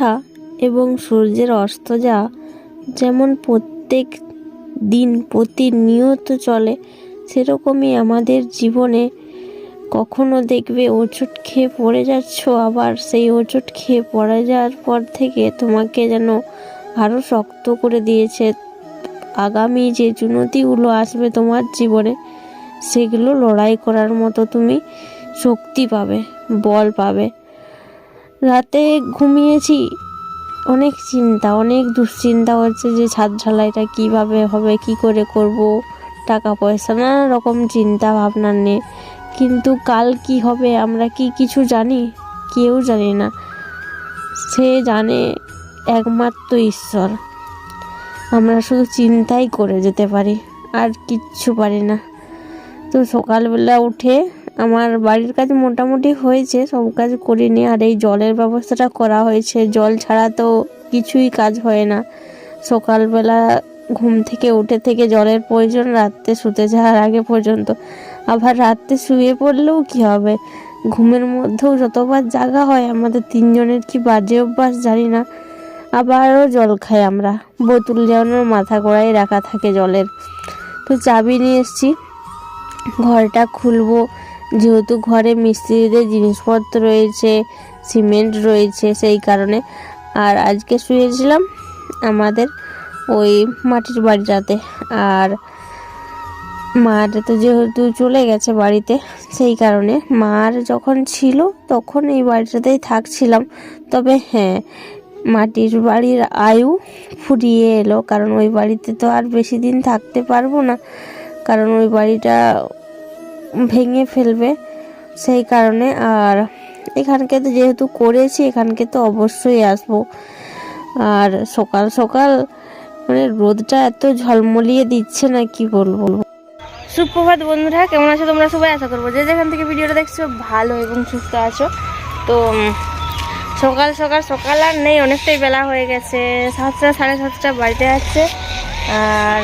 ওঠা এবং সূর্যের অস্ত যাওয়া যেমন প্রত্যেক দিন প্রতিনিয়ত চলে, সেরকমই আমাদের জীবনে কখনো দেখবে ওষুধ খেয়ে পড়ে যাচ্ছ, আবার সেই ওষুধ খেয়ে পড়ে যাওয়ার পর থেকে তোমাকে যেন আরও শক্ত করে দিয়েছে। আগামী যে চুনতিগুলো আসবে তোমার জীবনে, সেগুলো লড়াই করার মতো তুমি শক্তি পাবে, বল পাবে। রাতে ঘুমিয়েছি। অনেক চিন্তা, অনেক দুশ্চিন্তা হচ্ছে যে ছাদ ঢালাইটা কীভাবে হবে, কি করে করব, টাকা পয়সা, নানা রকম চিন্তা ভাবনা নিয়ে। কিন্তু কাল কি হবে, আমরা কি কিছু জানি? কেউ জানি না। সে জানে একমাত্র ঈশ্বর। আমরা শুধু চিন্তাই করে যেতে পারি, আর কিচ্ছু পারি না। তো সকালবেলা উঠে আমার বাড়ির কাজ মোটামুটি হয়েছে, সব কাজ করিনি। আর এই জলের ব্যবস্থাটা করা হয়েছে। জল ছাড়া তো কিছুই কাজ হয় না। সকালবেলা ঘুম থেকে উঠে থেকে জলের প্রয়োজন, রাত্রে শুতে যাওয়ার আগে পর্যন্ত। আবার রাত্রে শুয়ে পড়লেও কি হবে? ঘুমের মধ্যেও যতবার জাগা হয়, আমাদের তিনজনের কি বাজে অভ্যাস জানি না। আবারও জল খাই আমরা। বোতল যেমন মাথা গোড়ায় রাখা থাকে জলের। তো চাবি নিয়ে এসছি। ঘরটা খুলবো। যেহেতু ঘরে মিস্ত্রিদের জিনিসপত্র রয়েছে, সিমেন্ট রয়েছে সেই কারণে। আর আজকে শুয়েছিলাম আমাদের ওই মাটির বাড়িটাতে। আর মার তো যেহেতু চলে গেছে বাড়িতে, সেই কারণে মার যখন ছিল তখন এই বাড়িটাতেই থাকছিলাম। তবে হ্যাঁ মাটির বাড়ির আয়ু ফুরিয়ে এলো, কারণ ওই বাড়িতে তো আর বেশি দিন থাকতে পারব না। কারণ ওই বাড়িটা ভেঙে ফেলবে সেই কারণে। আর এখানকে তো যেহেতু করেছি, এখানকে তো অবশ্যই আসব। আর সকাল সকাল মানে রোদটা এত ঝলমলিয়ে দিচ্ছে না, কি বলব? সুপ্রভাত বন্ধুরা, কেমন আছো তোমরা সবাই? আশা করব যে যেখান থেকে ভিডিওটা দেখছ ভালো এবং সুস্থ আছো। তো সকাল সকাল সকাল আর নেই, অনেকটাই বেলা হয়ে গেছে। সাতটা, সাড়ে সাতটা বাড়িতে যাচ্ছে। আর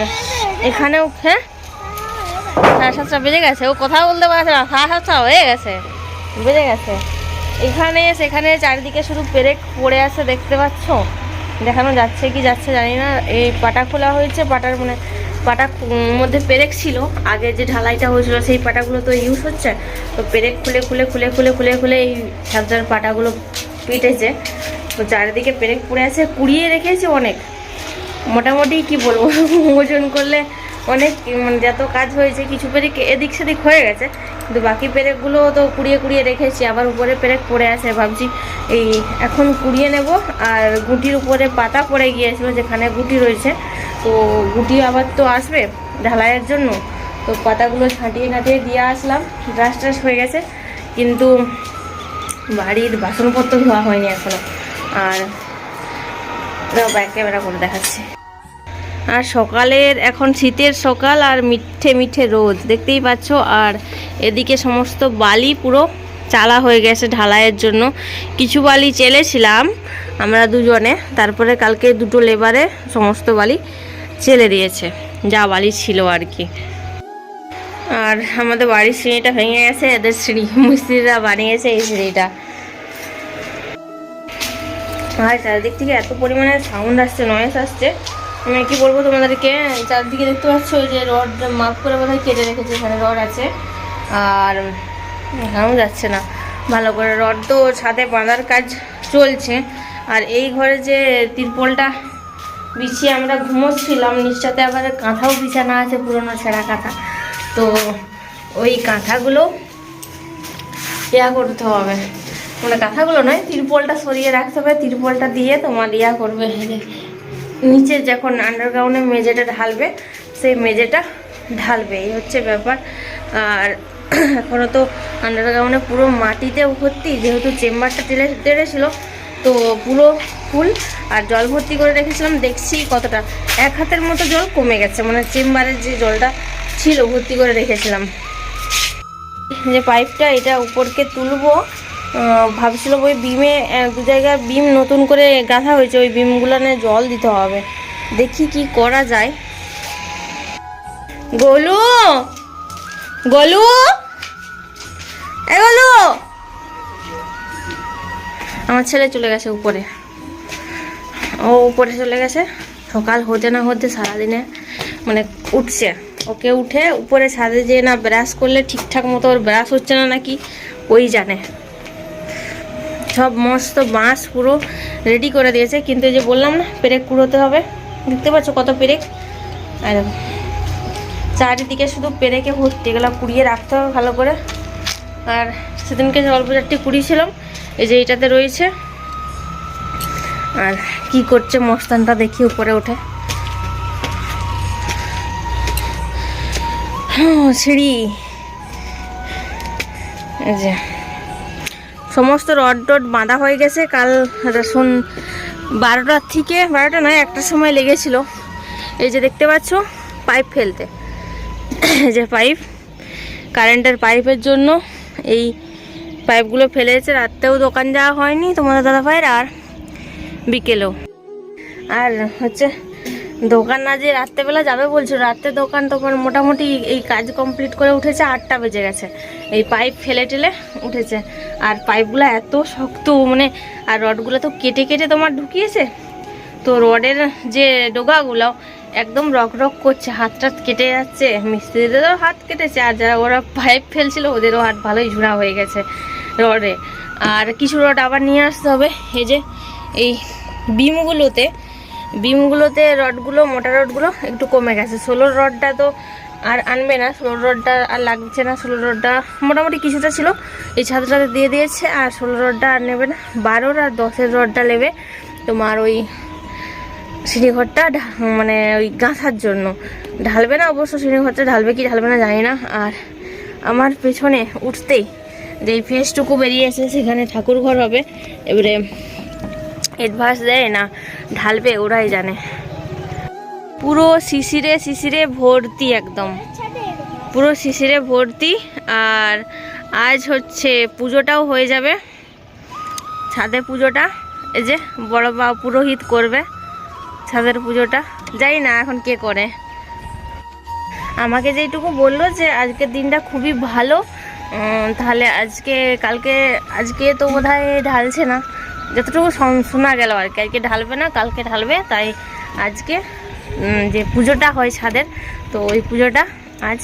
এখানেও হ্যাঁ? সাড়ে সাতটা বেজে গেছে, ও কথা বলতে পারছে না, সাড়ে সাতটা হয়ে গেছে, বেজে গেছে। এখানে, সেখানে চারিদিকে শুধু পেরেক পড়ে আছে দেখতে পাচ্ছ? দেখানো যাচ্ছে কি যাচ্ছে জানি না। এই পাটা খোলা হয়েছে, পাটার মানে পাটা মধ্যে পেরেক ছিল। আগে যে ঢালাইটা হয়েছিল, সেই পাটাগুলো তো ইউজ হচ্ছে। তো পেরেক খুলে খুলে খুলে খুলে খুলে খুলে এই ছাদের পাটাগুলো পিটেছে তো চারিদিকে পেরেক পড়ে আছে, কুড়িয়ে রেখেছে অনেক। মোটামুটি কি বলব, ওজন করলে অনেক মানে যত কাজ হয়েছে, কিছু পেরেক এদিক সেদিক হয়ে গেছে। কিন্তু বাকি পেরেকগুলো তো কুড়িয়ে কুড়িয়ে রেখেছি, আবার উপরে পেরেক পড়ে আছে, ভাবছি এই এখন কুড়িয়ে নেব। আর গুটির উপরে পাতা পড়ে গিয়েছিল, যেখানে গুটি রয়েছে। তো গুটি আবার তো আসবে ঢালাইয়ের জন্য। তো পাতাগুলো ছাঁটিয়ে কাটিয়ে দিয়ে আসলাম, ব্রাশ ট্রাশ হয়ে গেছে। কিন্তু বাড়ির বাসনপত্র ধোয়া হয়নি এখনও। আর ব্যাক ক্যামেরা করে দেখাচ্ছি। আর সকালের এখন শীতের সকাল আর মিঠে মিঠে রোদ, দেখতেই পাচ্ছ? আর এদিকে সমস্ত বালি পুরো চালা হয়ে গেছে ঢালাইয়ের জন্য। কিছু বালি চেলেছিলাম আমরা দুজনে, তারপরে কালকে দুটো লেবারে সমস্ত বালি চেলে দিয়েছে, যা বালি ছিল আর কি। আর আমাদের বাড়ির সিঁড়িটা ভেঙে গেছে, এদের সিঁড়ি, মিস্ত্রিরা বানিয়েছে এই সিঁড়িটা। আর চারিদিক থেকে এত পরিমাণে সাউন্ড আসছে নয়েস আসছে। আমি কি বলব তোমাদেরকে? চারদিকে দেখতে পাচ্ছ যে রড মাপ করে বোধহয় কেটে রেখেছে, এখানে রড আছে। আর এখানেও যাচ্ছে না। ভালো করে রড তো ছাদে বাঁধার কাজ চলছে। আর এই ঘরে যে তিরপলটা বিছিয়ে আমরা ঘুমোচ্ছিলাম নিচটাতে আবার কাঁথাও বিছানা আছে, পুরনো ছেঁড়া কাঁথা। তো ওই কাঁথাগুলো ইয়া করতে হবে। মানে কাঁথাগুলো নয়, তিরপলটা সরিয়ে রাখতে হবে। তিরপলটা দিয়ে তোমার ইয়া করবে। নিচে যখন আন্ডারগ্রাউন্ডে মেঝেটা ঢালবে, সেই মেঝেটা ঢালবে, এই হচ্ছে ব্যাপার। আর এখনও তো আন্ডারগ্রাউন্ডে পুরো মাটিতে ভর্তি, যেহেতু চেম্বারটা টেলে টেরেছিল তো পুরো ফুল আর জল ভর্তি করে রেখেছিলাম, দেখছি কতটা। এক হাতের মতো জল কমে গেছে মানে চেম্বারের যে জলটা ছিল, ভর্তি করে রেখেছিলাম। যে পাইপটা এটা উপরকে তুলবো আহ, ভাবছিলাম ওই বিমে দু জায়গায় বিম নতুন করে গাঁথা হয়েছে ওই বিমগুলো জল দিতে হবে। দেখি কি করা যায়। গোলু! গোলু! এ গোলু! আমার ছেলে চলে গেছে উপরে। ও উপরে চলে গেছে। সকাল হতে না হতে সারাদিনে মানে উঠছে। ওকে উঠে উপরে ছাদে যেয়ে না ব্রাশ করলে ঠিকঠাক মতো ওর ব্রাশ হচ্ছে না নাকি ওই জানে। সব মস্ত বাঁশ পুরো রেডি করে দিয়েছে। কিন্তু যে বললাম না পেরেক কুড়োতে হবে। দেখতে পাচ্ছ কত পেরেক? আর চারিদিকে শুধু পেরেকে ভর্তি এগুলো কুড়িয়ে রাখতে হবে ভালো করে। আর সেদিনকে যে অল্প চারটি কুড়িয়েছিলাম এই যে এইটাতে রয়েছে। আর কি করছে মস্তানটা দেখি উপরে ওঠে। হুম, সিঁড়ি। এই যে। সমস্ত রড টড বাঁধা হয়ে গেছে। কাল রসুন বারোটার থেকে, বারোটা নয়, একটার সময় লেগেছিল। এই যে দেখতে পাচ্ছ, পাইপ ফেলতে। যে পাইপ, কারেন্টের পাইপের জন্য এই পাইপগুলো ফেলেছে। রাত্রেও দোকান যাওয়া হয়নি তোমাদের দাদা ভাইয়ের আর বিকেলেও। আর হচ্ছে দোকান না যে রাত্রেবেলা যাবে বলছো? রাত্রে দোকান তোমার মোটামুটি এই কাজ কমপ্লিট করে উঠেছে, আটটা বেজে গেছে। এই পাইপ ফেলে টেলে উঠেছে। আর পাইপগুলো এত শক্ত মানে আর রডগুলো তো কেটে কেটে তোমার ঢুকিয়েছে। তো রডের যে ডোগাগুলো একদম রক রক করছে হাত টাত কেটে যাচ্ছে, মিস্ত্রিদেরও হাত কেটেছে, আর যারা ওরা পাইপ ফেলছিল, ওদেরও হাত ভালোই ঝুড়া হয়ে গেছে রডে। আর কিছু রড আবার নিয়ে আসতে হবে, এই যে, এই বিমগুলোতে বিমগুলোতে রডগুলো, মোটা রডগুলো একটু কমে গেছে। ষোলোর রডটা তো আর আনবে না ষোলো রডটা আর লাগছে না। ষোলো রডটা মোটামুটি কিছুটা ছিল, এই ছাদটাতে দিয়ে দিয়েছে, আর ষোলো রডটা আর নেবে না। বারোর আর দশের রডটা নেবে তোমার ওই সিঁড়িঘরটা মানে ওই গাঁথার জন্য। ঢালবে না অবশ্য সিঁড়িঘরটা, ঢালবে কি ঢালবে না জানি না। আর আমার পেছনে উঠতেই যে ফেসটুকু বেরিয়েছে সেখানে ঠাকুর ঘর হবে। এবারে অ্যাডভান্স দেয় না, ঢালবে ওরাই জানে। পুরো শিশিরে শিশিরে ভর্তি একদম। পুরো শিশিরে ভর্তি, আর আজ হচ্ছে পুজোটাও হয়ে যাবে। ছাদে পুজোটা, এই যে বড় বা পুরোহিত করবে ছাদের পুজোটা। জানি না এখন কে করে। আমাকে যেইটুকু বলল যে আজকের দিনটা খুবই ভালো তাহলে আজকে, কালকে, আজকে তো বোধ ঢালছে না। যতটুকু শোন- গেল আর কি। আজকে ঢালবে না, কালকে ঢালবে, তাই আজকে যে পুজোটা হয় ছাদের, তো ওই পুজোটা আজ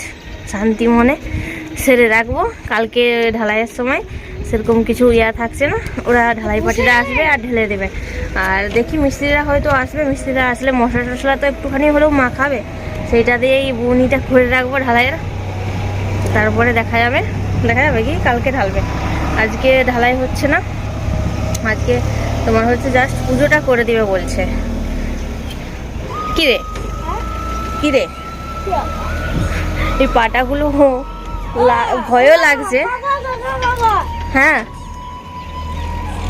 শান্তি মনে সেরে রাখব। কালকে ঢালাইয়ের সময় সেরকম কিছু ইয়া থাকছে না, ওরা ঢালাই পাটিরা আসবে আর ঢেলে দেবে। আর দেখি মিস্ত্রিরা হয়তো আসবে, মিস্ত্রিরা আসলে মশলা টশলা তো একটুখানি হলেও মাখাবে সেইটা দিয়েই বুনিটা করে রাখব ঢালাইয়ের। তারপরে দেখা যাবে দেখা যাবে কি কালকে ঢালবে। আজকে ঢালাই হচ্ছে না। আজকে তোমার হচ্ছে জাস্ট পুজোটা করে দিবে বলছে। কি রে কি রে এই পাটাগুলো ভয়ও লাগছে। হ্যাঁ।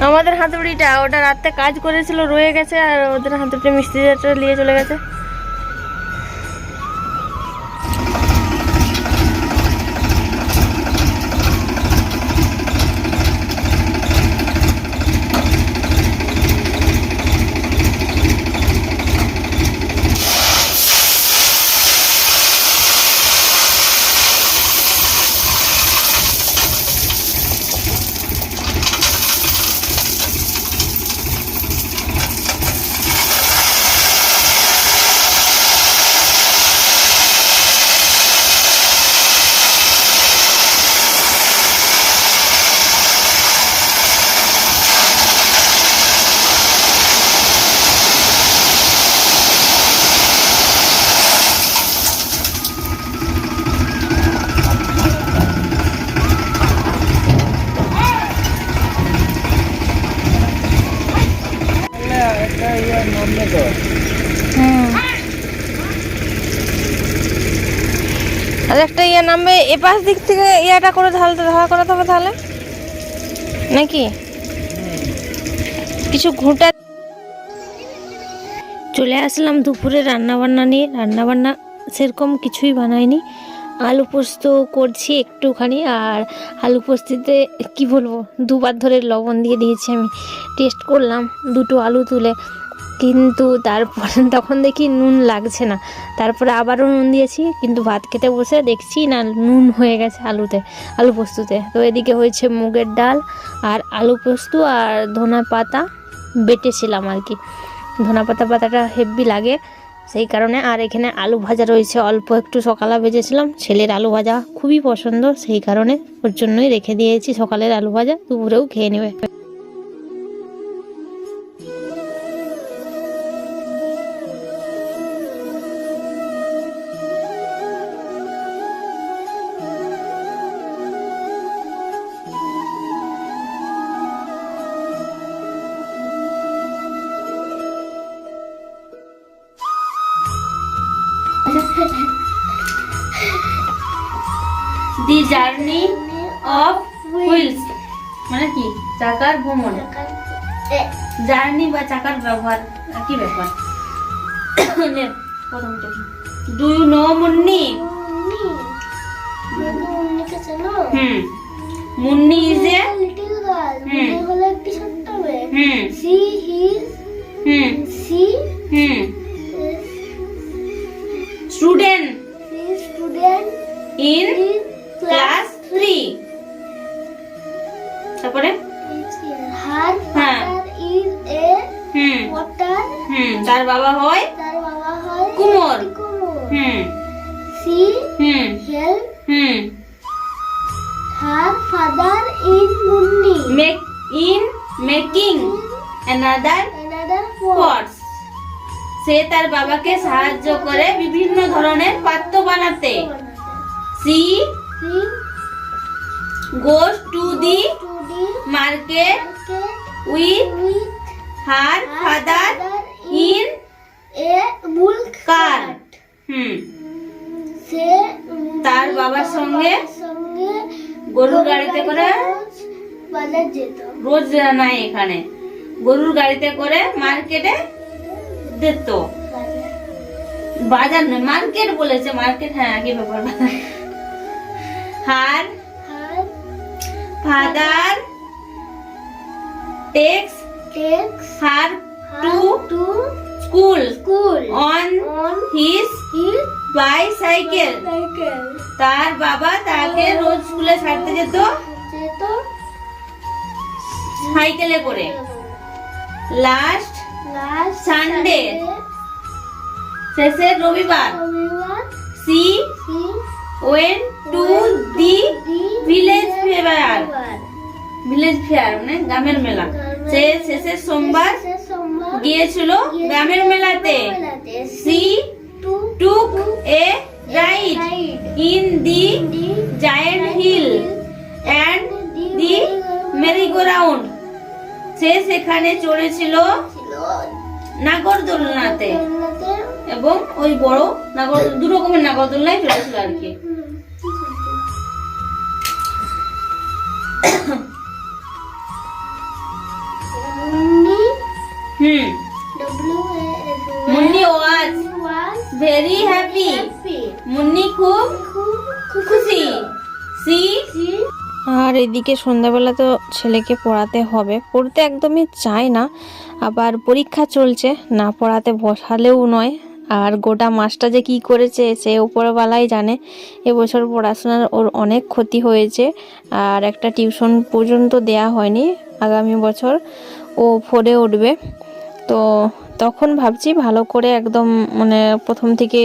আমাদের হাতুড়িটা ওটা রাতে কাজ করেছিল, রয়ে গেছে আর ওদের হাতুড়ি মিস্ত্রিটা নিয়ে চলে গেছে হুম আর একটা ইয়ে নামবে এ পাশ দিক থেকে ইয়াটা করে ঢালতে ধরা করাতে হবে তাহলে? নাকি? কিছু ঘুঁটা চলে আসলাম দুপুরে রান্না বান্না নিয়ে। রান্না বান্না সেরকম কিছুই বানাইনি। আলু পোস্ত করছি একটুখানি আর আলু পোস্তিতে কি বলব? দুবার ধরে লবণ দিয়ে দিয়েছি আমি। টেস্ট করলাম দুটো আলু তুলে। কিন্তু তারপর তখন দেখি নুন লাগছে না। তারপরে আবারও নুন দিয়েছি, কিন্তু ভাত খেতে বসে দেখছি না নুন হয়ে গেছে আলুতে, আলু পোস্ততে। তো এদিকে হয়েছে মুগের ডাল আর আলু পোস্ত আর ধনা পাতা বেটেছিলাম আর কি। ধনা পাতা পাতাটা হেভি লাগে, সেই কারণে আর এখানে আলু ভাজা রয়েছে। অল্প একটু সকালে ভেজেছিলাম, ছেলের আলু ভাজা খুবই পছন্দ, সেই কারণে ওর জন্যই রেখে দিয়েছি সকালের আলু ভাজা, দুপুরেও খেয়ে নেবে। Journey of wheels. মানে কি? চাকার ভ্রমণ। জার্নি বা চাকার ব্যবহার কি ব্যাপার? নে, প্রথমটা do you know Munni? Hmm. Munni is a Hmm. Hmm. Hmm. Hmm. হয়? তার বাবা কুমোর। হুম। She hmm. Help hmm. Her father is Munni. Make in making another pots সে তার বাবাকে সাহায্য করে বিভিন্ন ধরনের পাত্র বানাতে। She goes to the market with her father in বাবার সঙ্গে গরুর গাড়িতে করে রোজ নাই এখানে। গরুর গাড়িতে করে মার্কেটে দিত। বাজার নয় মার্কেট বলেছে। মার্কেট হ্যাঁ কি ব্যাপার? Her father takes takes her to to school school on his bicycle cycle তার বাবা তাকে রোজ স্কুলে ছাড়তে যেত। সাইকেলে করে। Last last Sunday. শেষের রবিবার। She went to the village fair village fair মানে গ্রামের মেলা। সে শেষের সোমবার সোমবার গিয়েছিল গ্রামের মেলাতে। She took a ride in the giant wheel and the merry go round সে সেখানে চড়েছিল নাগরদোলনাতে এবং ওই বড় নাগর দু রকমের নাগরদোলনায় চড়েছিল আর কি। হুম। ভেরি হ্যাপি মুন্নি খুব খুশি। সি? আর এদিকে সন্ধ্যাবেলা তো ছেলেকে পড়াতে হবে। পড়তে একদমই চায় না আবার পরীক্ষা চলছে না পড়াতে বসালেও নয়। আর গোটা মাসটা যে কি করেছে সে উপরওয়ালাই জানে। এবছর পড়াশোনার ওর অনেক ক্ষতি হয়েছে আর একটা টিউশন পর্যন্ত দেয়া হয়নি। আগামী বছর ও ফোরে উঠবে। তো তখন ভাবছি ভালো করে একদম মানে প্রথম থেকে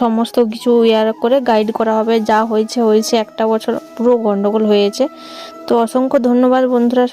সমস্ত কিছু ইয়ার করে গাইড করা হবে। যা হয়েছে হয়েছে, একটা বছর পুরো গন্ডগোল হয়েছে। তো অসংখ্য ধন্যবাদ বন্ধুরা